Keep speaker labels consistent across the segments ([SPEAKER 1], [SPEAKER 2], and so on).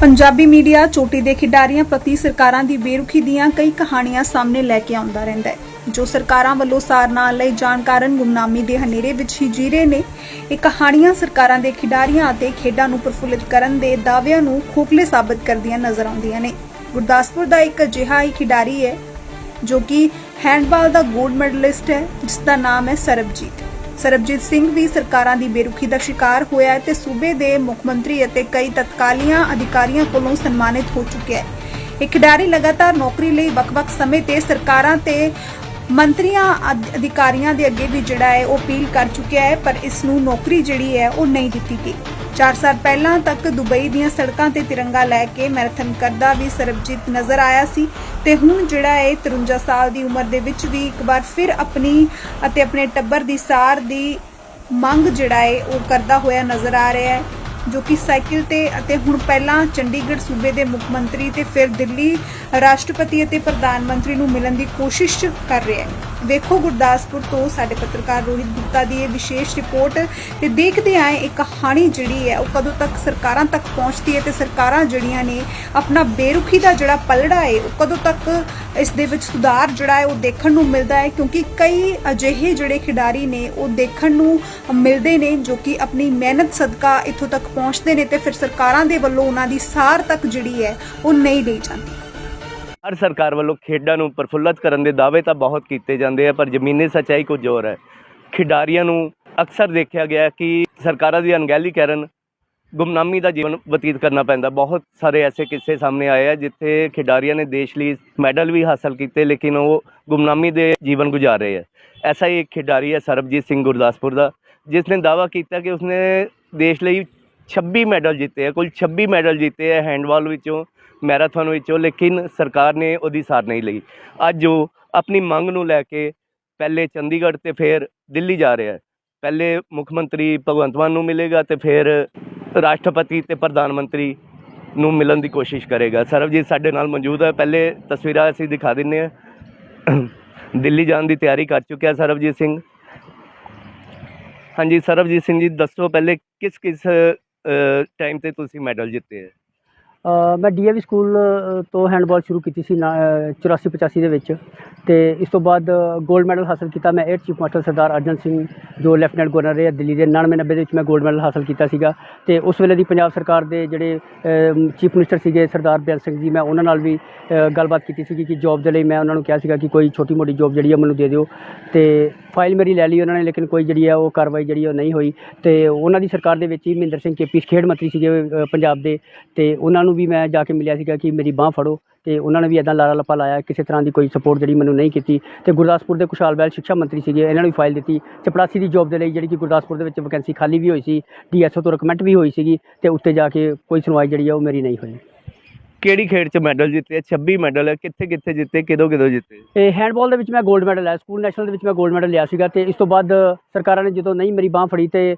[SPEAKER 1] Punjabi media ਚੋਟੀ ਦੇ ਖਿਡਾਰੀਆਂ ਪ੍ਰਤੀ ਸਰਕਾਰਾਂ ਦੀ ਬੇਰੁਖੀ ਦੀਆਂ ਕਈ ਕਹਾਣੀਆਂ ਸਾਹਮਣੇ ਲੈ ਕੇ ਆਉਂਦਾ ਰਹਿੰਦਾ ਹੈ। ਜੋ ਸਰਕਾਰਾਂ ਵੱਲੋਂ ਸਾਰ ਨਾ ਲਈ ਜਾਣ ਕਾਰਨ ਗੁੰਮਨਾਮੀ ਦੇ ਹਨੇਰੇ ਵਿੱਚ ਹੀ ਜੀ ਰਹੇ ਨੇ, ਇਹ ਕਹਾਣੀਆਂ ਸਰਕਾਰਾਂ ਦੇ ਖਿਡਾਰੀਆਂ ਅਤੇ ਖੇਡਾਂ ਨੂੰ ਪ੍ਰਫੁੱਲਿਤ ਕਰਨ ਦੇ ਦਾਅਵਿਆਂ ਨੂੰ ਖੋਖਲੇ ਸਾਬਤ ਕਰਦੀਆਂ ਨਜ਼ਰ ਆਉਂਦੀਆਂ ਨੇ। ਗੁਰਦਾਸਪੁਰ ਦਾ ਇੱਕ ਅਜਿਹਾ ਹੀ ਖਿਡਾਰੀ ਹੈ ਜੋ ਕਿ ਹੈਂਡਬਾਲ ਦਾ 골ਡ ਮੈਡਲਿਸਟ ਹੈ ਜਿਸ ਦਾ ਨਾਮ ਹੈ ਸਰਬਜੀਤ। ਸਰਬਜੀਤ ਸਿੰਘ ਵੀ ਸਰਕਾਰਾਂ ਦੀ ਬੇਰੁਖੀ ਦਾ ਸ਼ਿਕਾਰ ਹੋਇਆ ਹੈ ਤੇ ਸੂਬੇ ਦੇ ਮੁੱਖ ਮੰਤਰੀ ਅਤੇ ਕਈ ਤਤਕਾਲੀਆਂ ਅਧਿਕਾਰੀਆਂ ਕੋਲੋਂ ਸਨਮਾਨਿਤ ਹੋ ਚੁੱਕਿਆ ਹੈ। ਇਹ ਖਿਡਾਰੀ ਲਗਾਤਾਰ ਨੌਕਰੀ ਲਈ ਵੱਖ-ਵੱਖ ਸਮੇਂ ਤੇ ਸਰਕਾਰਾਂ ਤੇ ਮੰਤਰੀਆਂ ਅਧਿਕਾਰੀਆਂ ਦੇ ਅੱਗੇ ਵੀ ਜਿਹੜਾ ਹੈ ਉਹ ਅਪੀਲ ਕਰ ਚੁੱਕਿਆ ਹੈ, ਪਰ ਇਸ ਨੂੰ ਨੌਕਰੀ ਜਿਹੜੀ ਹੈ ਉਹ ਨਹੀਂ ਦਿੱਤੀ ਗਈ। 4 ਸਾਲ ਪਹਿਲਾਂ ਤੱਕ ਦੁਬਈ ਦੀਆਂ ਸੜਕਾਂ ਤੇ ਤਿਰੰਗਾ ਲੈ ਕੇ ਮੈਰਾਥਨ ਕਰਦਾ ਵੀ ਸਰਬਜੀਤ ਨਜ਼ਰ ਆਇਆ ਸੀ ਤੇ ਹੁਣ ਜਿਹੜਾ ਹੈ 53 ਸਾਲ ਦੀ ਉਮਰ ਦੇ ਵਿੱਚ ਵੀ ਇੱਕ ਵਾਰ ਫਿਰ ਆਪਣੀ ਅਤੇ ਆਪਣੇ ਟੱਬਰ ਦੀ ਸਾਰ ਦੀ ਮੰਗ ਜਿਹੜਾ ਹੈ ਉਹ ਕਰਦਾ ਹੋਇਆ ਨਜ਼ਰ ਆ ਰਿਹਾ ਹੈ, ਜੋ ਕਿ ਸਾਈਕਲ ਤੇ ਅਤੇ ਹੁਣ ਪਹਿਲਾਂ ਚੰਡੀਗੜ੍ਹ ਸੂਬੇ ਦੇ ਮੁੱਖ ਮੰਤਰੀ ਤੇ ਫਿਰ ਦਿੱਲੀ ਰਾਸ਼ਟਰਪਤੀ ਅਤੇ ਪ੍ਰਧਾਨ ਮੰਤਰੀ ਨੂੰ ਮਿਲਣ ਦੀ ਕੋਸ਼ਿਸ਼ ਕਰ ਰਿਹਾ ਹੈ। ਵੇਖੋ ਗੁਰਦਾਸਪੁਰ ਤੋਂ ਸਾਡੇ ਪੱਤਰਕਾਰ ਰੋਹਿਤ ਗੁਪਤਾ ਦੀ ਇਹ ਵਿਸ਼ੇਸ਼ ਰਿਪੋਰਟ ਤੇ ਦੇਖਦੇ ਆਏ ਇਹ ਕਹਾਣੀ ਜਿਹੜੀ ਹੈ ਉਹ ਕਦੋਂ ਤੱਕ ਸਰਕਾਰਾਂ ਤੱਕ ਪਹੁੰਚਦੀ ਹੈ ਤੇ ਸਰਕਾਰਾਂ ਜਿਹੜੀਆਂ ਨੇ ਆਪਣਾ ਬੇਰੁਖੀ ਦਾ ਜਿਹੜਾ ਪਲੜਾ ਹੈ, ਉਹ ਕਦੋਂ ਤੱਕ ਇਸ ਦੇ ਵਿੱਚ ਸੁਧਾਰ ਜਿਹੜਾ ਹੈ ਉਹ ਦੇਖਣ ਨੂੰ ਮਿਲਦਾ ਹੈ? ਕਿਉਂਕਿ ਕਈ ਅਜਿਹੇ ਜਿਹੜੇ ਖਿਡਾਰੀ ਨੇ, ਉਹ ਦੇਖਣ ਨੂੰ ਮਿਲਦੇ ਨੇ ਜੋ ਕਿ ਆਪਣੀ ਮਿਹਨਤ ਸਦਕਾ ਇੱਥੋਂ ਤੱਕ ਪਹੁੰਚਦੇ ਨੇ ਤੇ ਫਿਰ ਸਰਕਾਰਾਂ ਦੇ ਵੱਲੋਂ ਉਹਨਾਂ ਦੀ ਸਾਰ ਤੱਕ ਜਿਹੜੀ ਹੈ ਉਹ ਨਹੀਂ ਲਈ ਜਾਂਦੀ।
[SPEAKER 2] ਹਰ ਸਰਕਾਰ ਵੱਲੋਂ ਖੇਡਾਂ ਨੂੰ ਪ੍ਰਫੁੱਲਤ ਕਰਨ ਦੇ ਦਾਅਵੇ ਤਾਂ ਬਹੁਤ ਕੀਤੇ ਜਾਂਦੇ ਆ, ਪਰ ਜ਼ਮੀਨੀ ਸੱਚਾਈ ਕੁਝ ਹੋਰ ਹੈ। ਖਿਡਾਰੀਆਂ ਨੂੰ ਅਕਸਰ ਦੇਖਿਆ ਗਿਆ ਕਿ ਸਰਕਾਰਾਂ ਦੀ ਅਣਗਹਿਲੀ ਕਾਰਨ ਗੁਮਨਾਮੀ ਦਾ ਜੀਵਨ ਬਤੀਤ ਕਰਨਾ ਪੈਂਦਾ। ਬਹੁਤ ਸਾਰੇ ਐਸੇ ਕਿੱਸੇ ਸਾਹਮਣੇ ਆਏ ਆ, ਜਿੱਥੇ ਖਿਡਾਰੀਆਂ ਨੇ ਦੇਸ਼ ਲਈ ਮੈਡਲ ਵੀ ਹਾਸਲ ਕੀਤੇ, ਲੇਕਿਨ ਉਹ ਗੁਮਨਾਮੀ ਦੇ ਜੀਵਨ ਗੁਜ਼ਾਰ ਰਹੇ ਆ। ਐਸਾ ਹੀ ਇੱਕ ਖਿਡਾਰੀ ਹੈ ਸਰਬਜੀਤ ਸਿੰਘ ਗੁਰਦਾਸਪੁਰ ਦਾ, ਜਿਸ ਨੇ ਦਾਅਵਾ ਕੀਤਾ ਕਿ ਉਸਨੇ ਦੇਸ਼ ਲਈ 26 ਮੈਡਲ ਜਿੱਤੇ ਆ, ਕੁੱਲ 26 ਮੈਡਲ ਜਿੱਤੇ ਆ ਹੈਂਡਬਾਲ ਵਿੱਚੋਂ ਮੈਰਾਥਨ ਵਿੱਚੋਂ, ਲੇਕਿਨ ਸਰਕਾਰ ਨੇ ਉਹਦੀ ਸਾਰ ਨਹੀਂ ਲਈ। ਅੱਜ ਉਹ ਆਪਣੀ ਮੰਗ ਨੂੰ ਲੈ ਕੇ ਪਹਿਲੇ ਚੰਡੀਗੜ੍ਹ ਤੇ ਫਿਰ ਦਿੱਲੀ ਜਾ ਰਿਹਾ ਹੈ। ਪਹਿਲੇ ਮੁੱਖ ਮੰਤਰੀ ਭਗਵੰਤ ਮਾਨ ਨੂੰ ਮਿਲੇਗਾ ਤੇ ਫਿਰ ਰਾਸ਼ਟਰਪਤੀ ਤੇ ਪ੍ਰਧਾਨ ਮੰਤਰੀ ਨੂੰ ਮਿਲਣ ਦੀ ਕੋਸ਼ਿਸ਼ ਕਰੇਗਾ। ਸਰਬਜੀਤ ਸਾਡੇ ਨਾਲ ਮੌਜੂਦ ਹੈ। ਪਹਿਲੇ ਤਸਵੀਰਾਂ ਅਸੀਂ ਦਿਖਾ ਦਿੰਨੇ ਆ ਦਿੱਲੀ ਜਾਣ ਦੀ ਤਿਆਰੀ ਕਰ ਚੁੱਕਿਆ ਸਰਬਜੀਤ ਸਿੰਘ। ਹਾਂਜੀ, ਸਰਬਜੀਤ ਸਿੰਘ ਜੀ, ਦੱਸੋ ਪਹਿਲੇ ਕਿਸ ਕਿਸ ਟਾਈਮ ਤੇ ਤੁਸੀਂ ਮੈਡਲ ਜਿੱਤੇ ਹੈ
[SPEAKER 3] ਮੈਂ ਡੀਏਵੀ ਸਕੂਲ ਤੋਂ ਹੈਂਡਬਾਲ ਸ਼ੁਰੂ ਕੀਤੀ ਸੀ 84 85 ਦੇ ਵਿੱਚ। ਤੇ ਇਸ ਤੋਂ ਬਾਅਦ 골ਡ ਮੈਡਲ ਹਾਸਲ ਕੀਤਾ ਮੈਂ 8 ਚੀਫ ਮਾਸਟਰ ਸਰਦਾਰ ਅਰਜਨ ਸਿੰਘ, ਜੋ ਲੈਫਟੀਨੈਂਟ ਗਵਰਨਰ ਰਿਹਾ ਦਿੱਲੀ ਦੇ 99 90 ਦੇ ਵਿੱਚ ਮੈਂ 골ਡ ਮੈਡਲ ਹਾਸਲ ਕੀਤਾ ਸੀਗਾ। ਤੇ ਉਸ ਵੇਲੇ ਦੀ ਪੰਜਾਬ ਸਰਕਾਰ ਦੇ ਜਿਹੜੇ ਚੀਫ ਮਿਨਿਸਟਰ ਸੀਗੇ ਸਰਦਾਰ ਬਿਆਨ ਸਿੰਘ ਜੀ, ਮੈਂ ਉਹਨਾਂ ਨਾਲ ਵੀ ਗੱਲਬਾਤ ਕੀਤੀ ਸੀ ਕਿ ਜੋਬ ਦੇ ਲਈ ਮੈਂ ਉਹਨਾਂ ਨੂੰ ਕਿਹਾ ਸੀਗਾ ਕਿ ਕੋਈ ਛੋਟੀ ਮੋਟੀ ਜੋਬ ਜਿਹੜੀ ਹੈ ਮੈਨੂੰ ਦੇ ਦਿਓ। ਤੇ ਫਾਈਲ ਮੇਰੀ ਲੈ ਲਈ ਉਹਨਾਂ ਨੇ, ਲੇਕਿਨ ਕੋਈ ਜਿਹੜੀ ਹੈ ਉਹ ਕਾਰਵਾਈ ਜਿਹੜੀ ਉਹ ਨਹੀਂ ਹੋਈ। ਤੇ ਉਹਨਾਂ ਦੀ ਸਰਕਾਰ ਦੇ ਵਿੱਚ ਹੀ ਮਹਿੰਦਰ ਸਿੰਘ ਕੇਪੀ ਖੇਡ ਮੰਤਰੀ ਸੀਗੇ ਪੰਜਾਬ ਦੇ। ਤੇ ਉਹਨਾਂ ਨੂੰ ਵੀ ਮੈਂ ਜਾ ਕੇ ਮਿਲਿਆ ਸੀਗਾ ਕਿ ਮੇਰੀ ਬਾਹ ਫੜੋ ਤੇ ਉਹਨਾਂ ਨੇ ਵੀ ਇਦਾਂ ਲਾਰਾ ਲੱਪਾ ਲਾਇਆ ਕਿਸੇ ਤਰ੍ਹਾਂ ਦੀ ਕੋਈ ਸਪੋਰਟ ਜਿਹੜੀ ਮੈਨੂੰ ਨਹੀਂ ਕੀਤੀ ਤੇ ਗੁਰਦਾਸਪੁਰ ਦੇ ਕੁਸ਼ਾਲ ਬੈਲ ਸਿੱਖਿਆ ਮੰਤਰੀ ਸੀਗੇ ਇਹਨਾਂ ਨੂੰ ਵੀ ਫਾਈਲ ਦਿੱਤੀ ਚਪੜਾਸੀ ਦੀ ਜੌਬ ਦੇ ਲਈ ਜਿਹੜੀ ਕਿ ਗੁਰਦਾਸਪੁਰ ਦੇ ਵਿੱਚ ਵੈਕੈਂਸੀ ਖਾਲੀ ਵੀ ਹੋਈ ਸੀ ਡੀਐਸਓ ਤੋਂ ਰਿਕਮੈਂਡ ਵੀ ਹੋਈ ਸੀਗੀ ਤੇ ਉੱਤੇ ਜਾ ਕੇ ਕੋਈ ਸੁਣਵਾਈ ਜਿਹੜੀ ਆ ਉਹ ਮੇਰੀ ਨਹੀਂ ਹੋਈ।
[SPEAKER 2] ਕਿਹੜੀ ਖੇਡ 'ਚ ਮੈਡਲ ਜਿੱਤੇ? 26 ਮੈਡਲ ਕਿੱਥੇ ਕਿੱਥੇ ਜਿੱਤੇ ਕਿਦੋਂ ਕਿਦੋਂ ਜਿੱਤੇ?
[SPEAKER 3] ਤੇ ਹੈਂਡਬਾਲ ਦੇ ਵਿੱਚ ਮੈਂ 골ਡ ਮੈਡਲ ਲਿਆ ਸਕੂਲ ਨੈਸ਼ਨਲ ਦੇ ਵਿੱਚ ਮੈਂ 골ਡ ਮੈਡਲ ਲਿਆ ਸੀਗਾ ਤੇ ਇਸ ਤੋਂ ਬਾਅਦ ਸਰਕਾਰਾਂ ਨੇ ਜਦੋਂ ਨਹੀਂ ਮੇਰੀ ਬਾਹ ਫੜੀ ਤੇ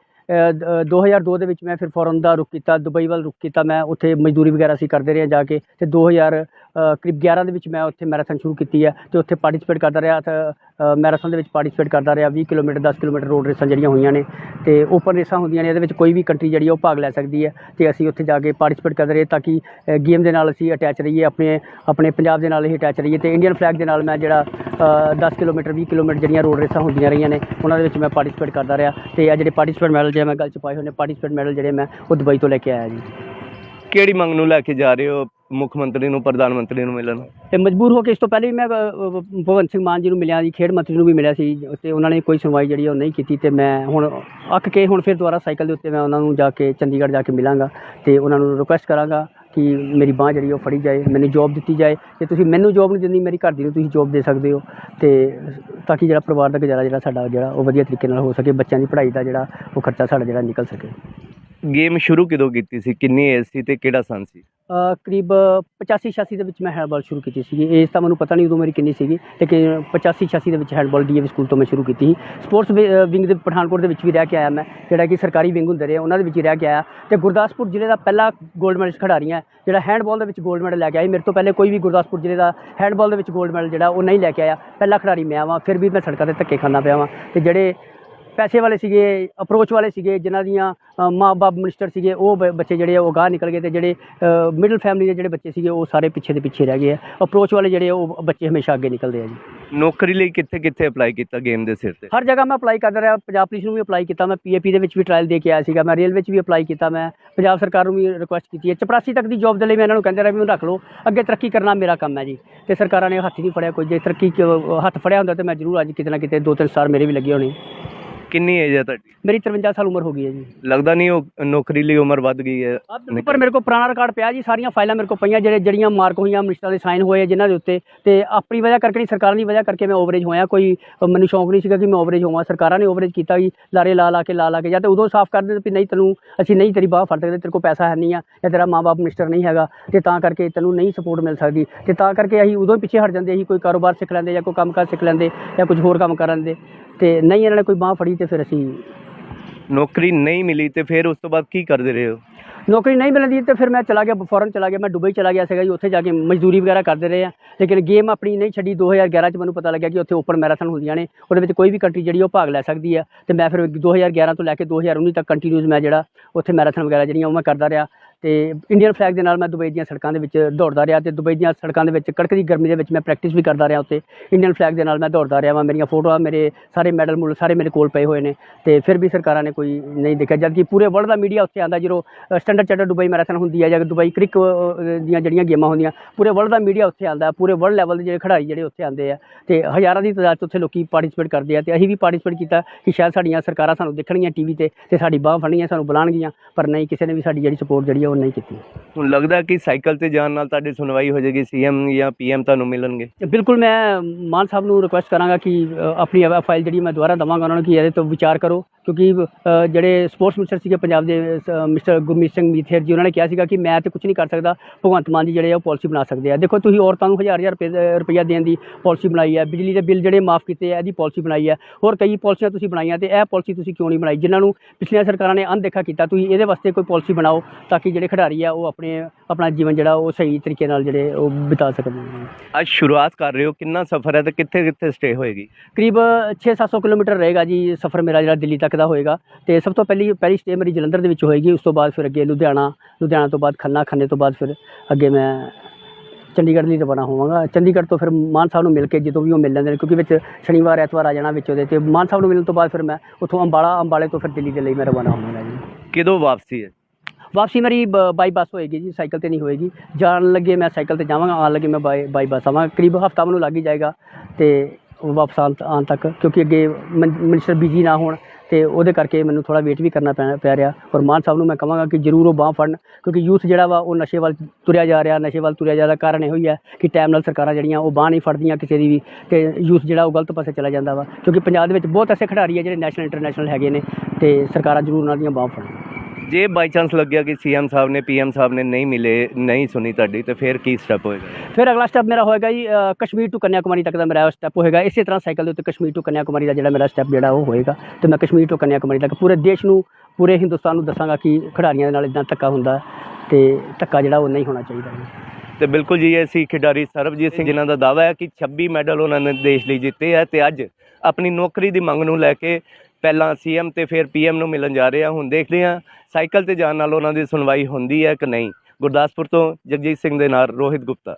[SPEAKER 3] 2002 ਦੇ ਵਿੱਚ ਮੈਂ ਫਿਰ ਫੋਰਨ ਦਾ ਰੁਕ ਕੀਤਾ ਦੁਬਈ ਵੱਲ ਰੁਕ ਕੀਤਾ ਮੈਂ ਉੱਥੇ ਮਜ਼ਦੂਰੀ ਵਗੈਰਾ ਸੀ ਕਰਦੇ ਰਹੇ ਜਾ ਕੇ ਤੇ 2000 ਅ, ਕਰੀਬ 11 ਦੇ ਵਿੱਚ ਮੈਂ ਉੱਥੇ ਮੈਰਾਥਨ ਸ਼ੁਰੂ ਕੀਤੀ ਹੈ ਤੇ ਉੱਥੇ ਪਾਰਟਿਸਿਪੇਟ ਕਰਦਾ ਰਿਹਾ ਤੇ ਮੈਰਾਥਨ ਦੇ ਵਿੱਚ ਪਾਰਟਿਸਿਪੇਟ ਕਰਦਾ ਰਿਹਾ 20 ਕਿਲੋਮੀਟਰ 10 ਕਿਲੋਮੀਟਰ ਰੋਡ ਰੇਸਾਂ ਜਿਹੜੀਆਂ ਹੋਈਆਂ ਨੇ ਤੇ ਓਪਨ ਰੇਸਾਂ ਹੁੰਦੀਆਂ ਨੇ ਇਹਦੇ ਵਿੱਚ ਕੋਈ ਵੀ ਕੰਟਰੀ ਜਿਹੜੀ ਉਹ ਭਾਗ ਲੈ ਸਕਦੀ ਹੈ ਤੇ ਅਸੀਂ ਉੱਥੇ ਜਾ ਕੇ ਪਾਰਟਿਸਿਪੇਟ ਕਰਦੇ ਰਹੇ ਤਾਂ ਕਿ ਗੇਮ ਦੇ ਨਾਲ ਅਸੀਂ ਅਟੈਚ ਰਹੀਏ ਆਪਣੇ ਆਪਣੇ ਪੰਜਾਬ ਦੇ ਨਾਲ ਹੀ ਅਟੈਚ ਰਹੀਏ ਤੇ ਇੰਡੀਅਨ ਫਲੈਗ ਦੇ ਨਾਲ ਮੈਂ ਜਿਹੜਾ ਅ, 10 ਕਿਲੋਮੀਟਰ 20 ਕਿਲੋਮੀਟਰ ਜਿਹੜੀਆਂ ਰੋਡ ਰੇਸਾਂ ਹੁੰਦੀਆਂ ਰਹੀਆਂ ਨੇ ਉਹਨਾਂ ਦੇ ਵਿੱਚ ਮੈਂ ਪਾਰਟਿਸਿਪੇਟ ਕਰਦਾ ਰਿਹਾ ਤੇ ਆ ਜਿਹੜੇ ਪਾਰਟਿਸਿਪੇਟ ਮੈਡਲ ਜਿਹੜੇ ਮੈਂ ਗੱਲ ਚ ਪਾਏ ਹੋਏ ਨੇ ਪਾਰਟਿਸਿਪੇਟ ਮੈਡਲ ਜਿਹੜੇ ਮੈਂ ਉਹ ਦੁਬਈ ਤੋਂ ਲੈ ਕੇ ਆਇਆ ਜੀ।
[SPEAKER 2] ਕਿਹੜੀ ਮੰਗ ਨੂੰ ਲੈ ਕੇ ਜਾ ਰਹੇ ਹੋ ਮੁੱਖ ਮੰਤਰੀ ਨੂੰ ਪ੍ਰਧਾਨ ਮੰਤਰੀ ਨੂੰ ਮਿਲਣ।
[SPEAKER 3] ਤੇ ਮਜਬੂਰ ਹੋ ਕੇ ਇਸ ਤੋਂ ਪਹਿਲੇ ਵੀ ਮੈਂ ਅ, ਅ, ਭਗਵੰਤ ਸਿੰਘ ਮਾਨ ਜੀ ਨੂੰ ਮਿਲਿਆ ਜੀ ਖੇਡ ਮੰਤਰੀ ਨੂੰ ਵੀ ਮਿਲਿਆ ਸੀ ਤੇ ਉਹਨਾਂ ਨੇ ਕੋਈ ਸੁਣਵਾਈ ਜਿਹੜੀ ਆ ਉਹ ਨਹੀਂ ਕੀਤੀ ਤੇ ਮੈਂ ਹੁਣ ਅੱਕ ਕੇ ਹੁਣ ਫਿਰ ਦੁਬਾਰਾ ਸਾਈਕਲ ਦੇ ਉੱਤੇ ਮੈਂ ਉਹਨਾਂ ਨੂੰ ਜਾ ਕੇ ਚੰਡੀਗੜ੍ਹ ਜਾ ਕੇ ਮਿਲਾਂਗਾ ਤੇ ਉਹਨਾਂ ਨੂੰ ਰਿਕੁਐਸਟ ਕਰਾਂਗਾ ਕਿ ਮੇਰੀ ਬਾਹ ਜਿਹੜੀ ਉਹ ਫੜੀ ਜਾਏ ਮੈਨੂੰ ਜੌਬ ਦਿੱਤੀ ਜਾਏ ਤੇ ਤੁਸੀਂ ਮੈਨੂੰ ਜੌਬ ਨਹੀਂ ਦਿੰਦੀ ਮੇਰੀ ਘਰ ਦੀ ਨੂੰ ਤੁਸੀਂ ਜੌਬ ਦੇ ਸਕਦੇ ਹੋ ਤੇ ਤਾਂ ਕਿ ਜਿਹੜਾ ਪਰਿਵਾਰ ਦਾ ਗੁਜ਼ਾਰਾ ਜਿਹੜਾ ਸਾਡਾ ਜਿਹੜਾ ਉਹ ਵਧੀਆ ਤਰੀਕੇ ਨਾਲ ਹੋ ਸਕੇ ਬੱਚਿਆਂ ਦੀ ਪੜ੍ਹਾਈ ਦਾ ਜਿਹੜਾ ਉਹ ਖਰਚਾ ਸਾਡਾ ਜਿਹੜਾ ਨਿਕਲ ਸਕੇ।
[SPEAKER 2] ਗੇਮ ਸ਼ੁਰੂ ਕਿਦੋਂ ਕੀਤੀ ਸੀ? ਕਿੰਨੀ ਏਜ ਸੀ ਤੇ ਕਿਹੜਾ ਸਨ ਸੀ?
[SPEAKER 3] ਅ, ਕਰੀਬ 85 86 ਦੇ ਵਿੱਚ ਮੈਂ ਹੈਂਡਬਾਲ ਸ਼ੁਰੂ ਕੀਤੀ ਸੀਗੀ। ਏਜ ਤਾਂ ਮੈਨੂੰ ਪਤਾ ਨਹੀਂ ਉਦੋਂ ਮੇਰੀ ਕਿੰਨੀ ਸੀਗੀ ਲੇਕਿਨ 85 86 ਦੇ ਵਿੱਚ ਹੈਂਡਬਾਲ ਡੀਏਵੀ ਸਕੂਲ ਤੋਂ ਮੈਂ ਸ਼ੁਰੂ ਕੀਤੀ ਸੀ। ਸਪੋਰਟਸ ਵਿੰਗ ਦੇ ਪਠਾਨਕੋਟ ਦੇ ਵਿੱਚ ਵੀ ਰਹਿ ਕੇ ਆਇਆ ਮੈਂ ਜਿਹੜਾ ਕਿ ਸਰਕਾਰੀ ਵਿੰਗ ਹੁੰਦੇ ਰਹੇ ਉਹਨਾਂ ਦੇ ਵਿੱਚ ਹੀ ਰਹਿ ਕੇ ਆਇਆ। ਤੇ ਗੁਰਦਾਸਪੁਰ ਜ਼ਿਲ੍ਹੇ ਦਾ ਪਹਿਲਾ ਗੋਲਡ ਮੈਡਲ ਖਿਡਾਰੀ ਹੈ ਜਿਹੜਾ ਹੈਂਡਬਾਲ ਦੇ ਵਿੱਚ ਗੋਲਡ ਮੈਡਲ ਲੈ ਕੇ ਆਇਆ। ਮੇਰੇ ਤੋਂ ਪਹਿਲੇ ਕੋਈ ਵੀ ਗੁਰਦਾਸਪੁਰ ਜ਼ਿਲ੍ਹੇ ਦਾ ਹੈਂਡਬਾਲ ਦੇ ਵਿੱਚ ਗੋਲਡ ਮੈਡਲ ਜਿਹੜਾ ਉਹ ਨਹੀਂ ਲੈ ਕੇ ਆਇਆ। ਪਹਿਲਾ ਖਿਡਾਰੀ ਮੈਂ ਆਵਾਂ ਫਿਰ ਵੀ ਮੈਂ ਸੜਕਾਂ ਤੇ ਧੱਕੇ ਖਾਂਦਾ ਪਿਆ ਵਾਂ ਤੇ ਜਿਹੜੇ ਪੈਸੇ ਵਾਲੇ ਸੀਗੇ ਅਪਰੋਚ ਵਾਲੇ ਸੀਗੇ ਜਿਨ੍ਹਾਂ ਦੀਆਂ ਮਾਂ-ਬਾਪ ਮਿਨਿਸਟਰ ਸੀਗੇ ਉਹ ਬੱਚੇ ਜਿਹੜੇ ਆ ਉਹ ਗਾਹ ਨਿਕਲ ਗਏ ਤੇ ਜਿਹੜੇ ਮਿਡਲ ਫੈਮਿਲੀ ਦੇ ਜਿਹੜੇ ਬੱਚੇ ਸੀਗੇ ਉਹ ਸਾਰੇ ਪਿੱਛੇ ਦੇ ਪਿੱਛੇ ਰਹਿ ਗਏ ਆ। ਅਪਰੋਚ ਵਾਲੇ ਜਿਹੜੇ ਉਹ ਬੱਚੇ ਹਮੇਸ਼ਾ ਅੱਗੇ ਨਿਕਲਦੇ ਆ ਜੀ।
[SPEAKER 2] ਨੌਕਰੀ ਲਈ ਕਿੱਥੇ ਕਿੱਥੇ ਅਪਲਾਈ ਕੀਤਾ ਗੇਮ ਦੇ ਸਿਰ ਤੇ?
[SPEAKER 3] ਹਰ ਜਗ੍ਹਾ ਮੈਂ ਅਪਲਾਈ ਕਰਦਾ ਰਿਹਾ ਪੰਜਾਬ ਪੁਲਿਸ ਨੂੰ ਵੀ ਅਪਲਾਈ ਕੀਤਾ ਮੈਂ ਪੀਏਪੀ ਦੇ ਵਿੱਚ ਵੀ ਟ੍ਰਾਇਲ ਦੇ ਕੇ ਆਇਆ ਸੀਗਾ ਮੈਂ ਰੇਲ ਵਿੱਚ ਵੀ ਅਪਲਾਈ ਕੀਤਾ ਮੈਂ ਪੰਜਾਬ ਸਰਕਾਰ ਨੂੰ ਵੀ ਰਿਕੁਐਸਟ ਕੀਤੀ ਹੈ। ਚਪਰਾਸੀ ਤੱਕ ਦੀ ਜੌਬ ਦੇ ਲਈ ਮੈਂ ਇਹਨਾਂ ਨੂੰ ਕਹਿੰਦਾ ਰਿਹਾ ਵੀ ਮੈਨੂੰ ਰੱਖ ਲਓ ਅੱਗੇ ਤਰੱਕੀ ਕਰਨਾ ਮੇਰਾ ਕੰਮ ਹੈ ਜੀ। ਤੇ ਸਰਕਾਰਾਂ ਨੇ ਹੱਥ ਨਹੀਂ ਫੜਿਆ ਕੋਈ ਜੇ ਤਰੱਕੀ ਹੱਥ ਫੜਿਆ ਹੁੰਦਾ ਤੇ ਮੈਂ ਜ਼ਰੂਰ ਅੱਜ ਕਿਤੇ ਨਾ ਕਿਤੇ ਦੋ ਤਿੰਨ ਸਾਲ ਮੇਰੇ ਵੀ ਲੱਗੇ ਹੋਣੇ।
[SPEAKER 2] ਕਿੰਨੀ ਏਜ ਹੈ ਤੁਹਾਡੀ?
[SPEAKER 3] ਮੇਰੀ 53 ਸਾਲ ਉਮਰ ਹੋ ਗਈ ਹੈ ਜੀ।
[SPEAKER 2] ਲੱਗਦਾ ਨਹੀਂ ਉਹ ਨੌਕਰੀ ਲਈ ਉਮਰ ਵੱਧ ਗਈ ਹੈ?
[SPEAKER 3] ਪਰ ਮੇਰੇ ਕੋਲ ਪੁਰਾਣਾ ਰਿਕਾਰਡ ਪਿਆ ਜੀ ਸਾਰੀਆਂ ਫਾਈਲਾਂ ਮੇਰੇ ਕੋਲ ਪਈਆਂ ਜਿਹੜੇ ਜਿਹੜੀਆਂ ਮਾਰਕ ਹੋਈਆਂ ਮਿਨਿਸਟਰਾਂ ਦੇ ਸਾਈਨ ਹੋਏ ਜਿਨ੍ਹਾਂ ਦੇ ਉੱਤੇ। ਤੇ ਆਪਣੀ ਵਜ੍ਹਾ ਕਰਕੇ ਨਹੀਂ ਸਰਕਾਰਾਂ ਦੀ ਵਜ੍ਹਾ ਕਰਕੇ ਮੈਂ ਓਵਰੇਜ ਹੋਇਆ। ਕੋਈ ਮੈਨੂੰ ਸ਼ੌਂਕ ਨਹੀਂ ਸੀਗਾ ਕਿ ਮੈਂ ਓਵਰੇਜ ਹੋਵਾਂ। ਸਰਕਾਰਾਂ ਨੇ ਓਵਰੇਜ ਕੀਤਾ ਜੀ ਲਾਰੇ ਲਾ ਲਾ ਕੇ ਲਾ ਲਾ ਕੇ ਜਾਂ ਤੇ ਉਦੋਂ ਸਾਫ਼ ਕਰ ਦਿੰਦੇ ਵੀ ਨਹੀਂ ਤੈਨੂੰ ਅਸੀਂ ਨਹੀਂ ਤੇਰੀ ਬਾਹ ਫੜ ਸਕਦੇ ਤੇਰੇ ਕੋਲ ਪੈਸਾ ਹੈ ਨਹੀਂ ਆ ਜਾਂ ਤੇਰਾ ਮਾਂ-ਬਾਪ ਮਿਨਿਸਟਰ ਨਹੀਂ ਹੈਗਾ। ਤੇ ਤਾਂ ਕਰਕੇ ਤੈਨੂੰ ਨਹੀਂ ਸਪੋਰਟ ਮਿਲ ਸਕਦੀ। ਤੇ ਤਾਂ ਕਰਕੇ ਅਸੀਂ ਉਦੋਂ ਪਿੱਛੇ ਹਟ ਜਾਂਦੇ ਅਸੀਂ ਕੋਈ ਕਾਰੋਬਾਰ ਸਿੱਖ ਲੈਂਦੇ ਜਾਂ ਕੋਈ ਕੰਮਕਾਰ ਸਿੱਖ ਲੈਂਦੇ ਜਾਂ ਕੁਝ ਹੋਰ ਕੰਮ ਕਰ ਲੈਂਦੇ ਤੇ ਨਹੀਂ ਇਹਨਾਂ ਨੇ ਕੋਈ ਬਾਹ ਫੜੀ ਤੇ ਫਿਰ ਅਸੀਂ
[SPEAKER 2] ਨੌਕਰੀ ਨਹੀਂ ਮਿਲੀ ਤੇ ਫਿਰ ਉਸ ਤੋਂ ਬਾਅਦ ਕੀ ਕਰਦੇ ਰਹੇ ਹੋ?
[SPEAKER 3] ਨੌਕਰੀ ਨਹੀਂ ਮਿਲਦੀ ਤੇ ਫਿਰ ਮੈਂ ਚਲਾ ਗਿਆ ਫੌਰਨ ਚਲਾ ਗਿਆ ਮੈਂ ਦੁਬਈ ਚਲਾ ਗਿਆ ਸੀਗਾ ਜੀ ਉੱਥੇ ਜਾ ਕੇ ਮਜ਼ਦੂਰੀ ਵਗੈਰਾ ਕਰਦੇ ਰਹੇ ਆ। ਲੇਕਿਨ ਗੇਮ ਆਪਣੀ ਨਹੀਂ ਛੱਡੀ 2011 ਚ ਮੈਨੂੰ ਪਤਾ ਲੱਗਿਆ ਕਿ ਉੱਥੇ ਓਪਨ ਮੈਰਾਥਨ ਹੁੰਦੀਆਂ ਨੇ ਉਹਦੇ ਵਿੱਚ ਕੋਈ ਵੀ ਕੰਟਰੀ ਜਿਹੜੀ ਉਹ ਭਾਗ ਲੈ ਸਕਦੀ ਹੈ ਤੇ ਮੈਂ ਫਿਰ 2011 ਤੋਂ ਲੈ ਕੇ 2019 ਤੱਕ ਕੰਟੀਨਿਊਸ ਮੈਂ ਜਿਹੜਾ ਉੱਥੇ ਮੈਰਾਥਨ ਵਗੈਰਾ ਜਿਹੜੀਆਂ ਉਹ ਮੈਂ ਕਰਦਾ ਰਿਹਾ। ਤੇ ਇੰਡੀਅਨ ਫਲੈਗ ਦੇ ਨਾਲ ਮੈਂ ਦੁਬਈ ਦੀਆਂ ਸੜਕਾਂ ਦੇ ਵਿੱਚ ਦੌੜਦਾ ਰਿਹਾ ਤੇ ਦੁਬਈ ਦੀਆਂ ਸੜਕਾਂ ਦੇ ਵਿੱਚ ਕੜਕਦੀ ਗਰਮੀ ਦੇ ਵਿੱਚ ਮੈਂ ਪ੍ਰੈਕਟਿਸ ਵੀ ਕਰਦਾ ਰਿਹਾ ਉੱਤੇ ਇੰਡੀਅਨ ਫਲੈਗ ਦੇ ਨਾਲ ਮੈਂ ਦੌੜਦਾ ਰਿਹਾ ਵਾਂ, ਮੇਰੀਆਂ ਫੋਟੋਆਂ, ਮੇਰੇ ਸਾਰੇ ਮੈਡਲ ਮੁੱਲ ਸਾਰੇ ਮੇਰੇ ਕੋਲ ਪਏ ਹੋਏ ਨੇ ਤੇ ਫਿਰ ਵੀ ਸਰਕਾਰਾਂ ਨੇ ਕੋਈ ਨਹੀਂ ਦੇਖਿਆ ਜਦ ਕਿ ਪੂਰੇ ਵਰਲਡ ਦਾ ਮੀਡੀਆ ਉੱਥੇ ਆਂਦਾ ਜਦੋਂ ਸਟੈਂਡਰਡ ਚਾਰਟਰ ਦੁਬਈ ਮੈਰਾਥਨ ਹੁੰਦੀ ਹੈ ਜਾਂ ਦੁਬਈ ਕ੍ਰਿਕ ਦੀਆਂ ਜਿਹੜੀਆਂ ਗੇਮਾਂ ਹੁੰਦੀਆਂ, ਪੂਰੇ ਵਰਲਡ ਦਾ ਮੀਡੀਆ ਉੱਥੇ ਆਂਦਾ ਪੂਰੇ ਵਰਲਡ ਲੈਵਲ ਦੇ ਜਿਹੜੇ ਖਿਡਾਰੀ ਜਿਹੜੇ ਉੱਥੇ ਆਂਦੇ ਆ ਤੇ ਹਜ਼ਾਰਾਂ ਦੀ ਤਾਦਾਦ 'ਚ ਉੱਥੇ ਲੋਕੀ ਪਾਰਟਿਸਿਪੇਟ ਕਰਦੇ ਆ ਤੇ ਅਸੀਂ ਵੀ ਪਾਰਟਿਸਿਪੇਟ ਕੀਤਾ ਕਿ ਸ਼ਾਇਦ ਸਾਡੀਆਂ ਸਰਕਾਰਾਂ ਸਾਨੂੰ ਦੇਖਣਗੀਆਂ ਟੀਵੀ ਤੇ ਤੇ ਸਾਡੀ ਬਾਹ ਫੜਨਗੀਆਂ ਸਾਨੂੰ ਬੁਲਾਉਣਗੀਆਂ, ਪਰ ਨਹੀਂ, ਕਿਸੇ ਨੇ ਵੀ ਸਾਡੀ ਜਿਹੜੀ ਸਪੋਰਟ ਜਿਹੜੀ ਆ ਉਹ ਨਹੀਂ ਕੀਤੀ।
[SPEAKER 2] ਹੁਣ ਲੱਗਦਾ ਕਿ ਸਾਈਕਲ ਤੇ ਜਾਣ ਨਾਲ ਤੁਹਾਡੀ ਸੁਣਵਾਈ ਹੋ ਜਾਏਗੀ ਸੀਐਮ ਜਾਂ ਪੀਐਮ ਤੁਹਾਨੂੰ ਮਿਲਣਗੇ?
[SPEAKER 3] ਬਿਲਕੁਲ ਮੈਂ ਮਾਨ ਸਾਹਿਬ ਨੂੰ ਰਿਕੁਐਸਟ ਕਰਾਂਗਾ ਕਿ ਆਪਣੀ ਫਾਈਲ ਜਿਹੜੀ ਮੈਂ ਦੁਬਾਰਾ ਦਵਾਂਗਾ ਉਹਨਾਂ ਨੂੰ ਕਿ ਇਹਦੇ ਤੋਂ ਵਿਚਾਰ ਕਰੋ। ਕਿਉਂਕਿ ਜਿਹੜੇ ਸਪੋਰਟਸ ਮਿਨਿਸਟਰ ਸੀਗੇ ਪੰਜਾਬ ਦੇ ਮਿਸਟਰ ਗੁਰਮੀਤ ਸਿੰਘ ਮੀਥੇਰ ਜੀ ਉਹਨਾਂ ਨੇ ਕਿਹਾ ਸੀਗਾ ਕਿ ਮੈਂ ਤੇ ਕੁਝ ਨਹੀਂ ਕਰ ਸਕਦਾ ਭਗਵੰਤ ਮਾਨ ਜੀ ਜਿਹੜੇ ਆ ਉਹ ਪਾਲਿਸੀ ਬਣਾ ਸਕਦੇ ਆ। ਦੇਖੋ ਤੁਸੀਂ ਔਰਤਾਂ ਨੂੰ ਹਜ਼ਾਰ ਹਜ਼ਾਰ ਰੁਪਏ ਰੁਪਈਆ ਦੇਣ ਦੀ ਪਾਲਿਸੀ ਬਣਾਈ ਹੈ ਬਿਜਲੀ ਦੇ ਬਿੱਲ ਜਿਹੜੇ ਮਾਫ ਕੀਤੇ ਆ ਇਹਦੀ ਪਾਲਿਸੀ ਬਣਾਈ ਹੈ ਹੋਰ ਕਈ ਪਾਲਿਸੀਆਂ ਤੁਸੀਂ ਬਣਾਈਆਂ ਤੇ ਇਹ ਪਾਲਿਸੀ ਤੁਸੀਂ ਕਿਉਂ ਨਹੀਂ ਬਣਾਈ? ਜਿਨ੍ਹਾਂ ਨੂੰ ਪਿਛਲੀਆਂ ਸਰਕਾਰਾਂ ਨੇ ਅਣਦੇਖਾ ਕੀਤਾ ਤੁਸੀਂ ਇਹਦੇ ਵਾਸਤੇ ਕੋਈ ਪਾਲਿਸੀ ਬਣਾਓ ਤਾਂ ਕਿ ਜਿਹੜੇ ਖਿਡਾਰੀ ਆ ਉਹ ਆਪਣੇ ਆਪਣਾ ਜੀਵਨ ਜਿਹੜਾ ਉਹ ਸਹੀ ਤਰੀਕੇ ਨਾਲ ਜਿਹੜੇ ਉਹ ਬਿਤਾ ਸਕਣ।
[SPEAKER 2] ਅੱਜ ਸ਼ੁਰੂਆਤ ਕਰ ਰਹੇ ਹੋ ਕਿੰਨਾ ਸਫ਼ਰ ਹੈ ਤੇ ਕਿੱਥੇ ਕਿੱਥੇ ਸਟੇ ਹੋਏਗੀ?
[SPEAKER 3] ਕਰੀਬ 6-700 ਕਿਲੋਮੀਟਰ ਰਹੇਗਾ ਜੀ ਸਫ਼ਰ ਮੇਰਾ ਜਿਹੜਾ ਦਿੱਲੀ ਤੱਕ ਦਾ ਹੋਏਗਾ। ਤੇ ਸਭ ਤੋਂ ਪਹਿਲੀ ਪਹਿਲੀ ਸਟੇ ਮੇਰੀ ਜਲੰਧਰ ਦੇ ਵਿੱਚ ਹੋਏਗੀ ਉਸ ਤੋਂ ਬਾਅਦ ਫਿਰ ਅੱਗੇ ਲੁਧਿਆਣਾ ਲੁਧਿਆਣਾ ਤੋਂ ਬਾਅਦ ਖੰਨਾ ਖੰਨੇ ਤੋਂ ਬਾਅਦ ਫਿਰ ਅੱਗੇ ਮੈਂ ਚੰਡੀਗੜ੍ਹ ਲਈ ਰਵਾਨਾ ਹੋਵਾਂਗਾ। ਚੰਡੀਗੜ੍ਹ ਤੋਂ ਫਿਰ ਮਾਨ ਸਾਹਿਬ ਨੂੰ ਮਿਲ ਕੇ ਜਦੋਂ ਵੀ ਉਹ ਮਿਲ ਲੈਂਦੇ ਨੇ ਕਿਉਂਕਿ ਵਿੱਚ ਸ਼ਨੀਵਾਰ ਐਤਵਾਰ ਆ ਜਾਣਾ ਵਿੱਚ ਉਹਦੇ ਤੇ। ਮਾਨ ਸਾਹਿਬ ਨੂੰ ਮਿਲਣ ਤੋਂ ਬਾਅਦ ਫਿਰ ਮੈਂ ਉੱਥੋਂ ਅੰਬਾਲਾ ਅੰਬਾਲੇ ਤੋਂ ਫਿਰ ਦਿੱਲੀ ਦੇ ਲਈ ਮੈਂ ਰਵਾਨਾ ਹੋਵਾਂਗਾ ਜੀ।
[SPEAKER 2] ਕਦੋਂ ਵਾਪਸੀ ਹੈ?
[SPEAKER 3] ਵਾਪਸੀ ਮੇਰੀ ਬ- ਬਾਈ ਬੱਸ ਹੋਏਗੀ ਜੀ ਸਾਈਕਲ ਤੇ ਨਹੀਂ ਹੋਏਗੀ। ਜਾਣ ਲੱਗੇ ਮੈਂ ਸਾਈਕਲ ਤੇ ਜਾਵਾਂਗਾ, ਆਉਣ ਲੱਗੇ ਮੈਂ ਬਾਈ ਬਾਈ ਬੱਸ ਆਵਾਂਗਾ। ਕਰੀਬ ਹਫਤਾ ਮੈਨੂੰ ਲੱਗ ਹੀ ਜਾਏਗਾ ਤੇ ਉਹ ਵਾਪਸ ਆਉਣ ਆਉਣ ਤੱਕ, ਕਿਉਂਕਿ ਅੱਗੇ ਮਿਨਿਸਟਰ ਬਿਜ਼ੀ ਨਾ ਹੋਣ ਤੇ ਉਹਦੇ ਕਰਕੇ ਮੈਨੂੰ ਥੋੜਾ ਵੇਟ ਵੀ ਕਰਨਾ ਪੈ ਪੈ ਰਿਹਾ। ਔਰ ਮਾਨ ਸਾਹਿਬ ਨੂੰ ਮੈਂ ਕਹਾਂਗਾ ਕਿ ਜ਼ਰੂਰ ਉਹ ਬਾਂਹ ਫੜਨ, ਕਿਉਂਕਿ ਯੂਥ ਜਿਹੜਾ ਵਾ ਉਹ ਨਸ਼ੇ ਵੱਲ ਤੁਰਿਆ ਜਾ ਰਿਹਾ। ਨਸ਼ੇ ਵੱਲ ਤੁਰਿਆ ਜਾ ਰਿਹਾ ਕਾਰਨ ਇਹੋ ਹੀ ਹੈ ਕਿ ਟਾਈਮ ਨਾਲ ਸਰਕਾਰਾਂ ਜਿਹੜੀਆਂ ਉਹ ਬਾਂਹ ਨਹੀਂ ਫੜਦੀਆਂ ਕਿਸੇ ਦੀ ਵੀ ਤੇ ਯੂਥ ਜਿਹੜਾ ਉਹ ਗਲਤ ਪਾਸੇ ਚਲਾ ਜਾਂਦਾ ਵਾ। ਕਿਉਂਕਿ ਪੰਜਾਬ ਦੇ ਵਿੱਚ ਬਹੁਤ ਐਸੇ ਖਿਡਾਰੀ ਆ ਜਿਹੜੇ ਨੈਸ਼ਨਲ ਇੰਟਰਨੈਸ਼ਨਲ ਹੈਗੇ ਨੇ ਤੇ ਸਰਕਾਰਾਂ ਜ਼ਰੂਰ ਉਹਨਾਂ ਦੀਆਂ ਬਾਂਹ ਫੜਨ।
[SPEAKER 2] ਜੇ ਬਾਈ ਚਾਂਸ ਲੱਗਿਆ ਕਿ ਸੀਐਮ ਸਾਹਿਬ ਨੇ ਪੀਐਮ ਸਾਹਿਬ ਨੇ ਨਹੀਂ ਮਿਲੇ ਨਹੀਂ ਸੁਣੀ ਤੁਹਾਡੀ ਤੇ ਫਿਰ ਕੀ ਸਟੈਪ ਹੋਏਗਾ?
[SPEAKER 3] ਫਿਰ ਅਗਲਾ ਸਟੈਪ ਮੇਰਾ ਹੋਏਗਾ ਜੀ ਕਸ਼ਮੀਰ ਟੂ ਕੰਨਿਆਕੁਮਾਰੀ ਤੱਕ ਦਾ ਮੇਰਾ ਸਟੈਪ ਹੋਏਗਾ। ਇਸੇ ਤਰ੍ਹਾਂ ਸਾਈਕਲ ਦੇ ਉੱਤੇ ਕਸ਼ਮੀਰ ਟੂ ਕੰਨਿਆਕੁਮਾਰੀ ਦਾ ਜਿਹੜਾ ਮੇਰਾ ਸਟੈਪ ਜਿਹੜਾ ਉਹ ਹੋਏਗਾ। ਤੇ ਮੈਂ ਕਸ਼ਮੀਰ ਟੂ ਕੰਨਿਆਕੁਮਾਰੀ ਤੱਕ ਪੂਰੇ ਦੇਸ਼ ਨੂੰ ਪੂਰੇ ਹਿੰਦੁਸਤਾਨ ਨੂੰ ਦੱਸਾਂਗਾ ਕਿ ਖਿਡਾਰੀਆਂ ਦੇ ਨਾਲ ਇਦਾਂ ਧੱਕਾ ਹੁੰਦਾ ਤੇ ਧੱਕਾ ਜਿਹੜਾ ਉਹ ਨਹੀਂ ਹੋਣਾ ਚਾਹੀਦਾ
[SPEAKER 2] ਤੇ ਬਿਲਕੁਲ ਜੀ ਇਹ ਸੀ ਖਿਡਾਰੀ ਸਰਬਜੀਤ ਸਿੰਘ ਜਿਨ੍ਹਾਂ ਦਾ ਦਾਅਵਾ ਹੈ ਕਿ 26 ਮੈਡਲ ਉਹਨਾਂ ਨੇ ਦੇਸ਼ ਲਈ ਜਿੱਤੇ ਹੈ ਤੇ ਅੱਜ ਆਪਣੀ ਨੌਕਰੀ ਦੀ ਮੰਗ ਨੂੰ ਲੈ ਕੇ ਪਹਿਲਾਂ ਸੀਐਮ ਤੇ ਫਿਰ ਪੀਐਮ ਨੂੰ ਮਿਲਣ ਜਾ ਰਹੇ ਆ, ਹੁਣ ਦੇਖਦੇ ਹਾਂ ਸਾਈਕਲ ਤੇ ਜਾਣ ਨਾਲ ਉਹਨਾਂ ਦੀ ਸੁਣਵਾਈ ਹੁੰਦੀ ਹੈ ਕਿ ਨਹੀਂ? ਗੁਰਦਾਸਪੁਰ ਤੋਂ ਜਗਜੀਤ ਸਿੰਘ ਦੇ ਨਾਲ ਰੋਹਿਤ ਗੁਪਤਾ।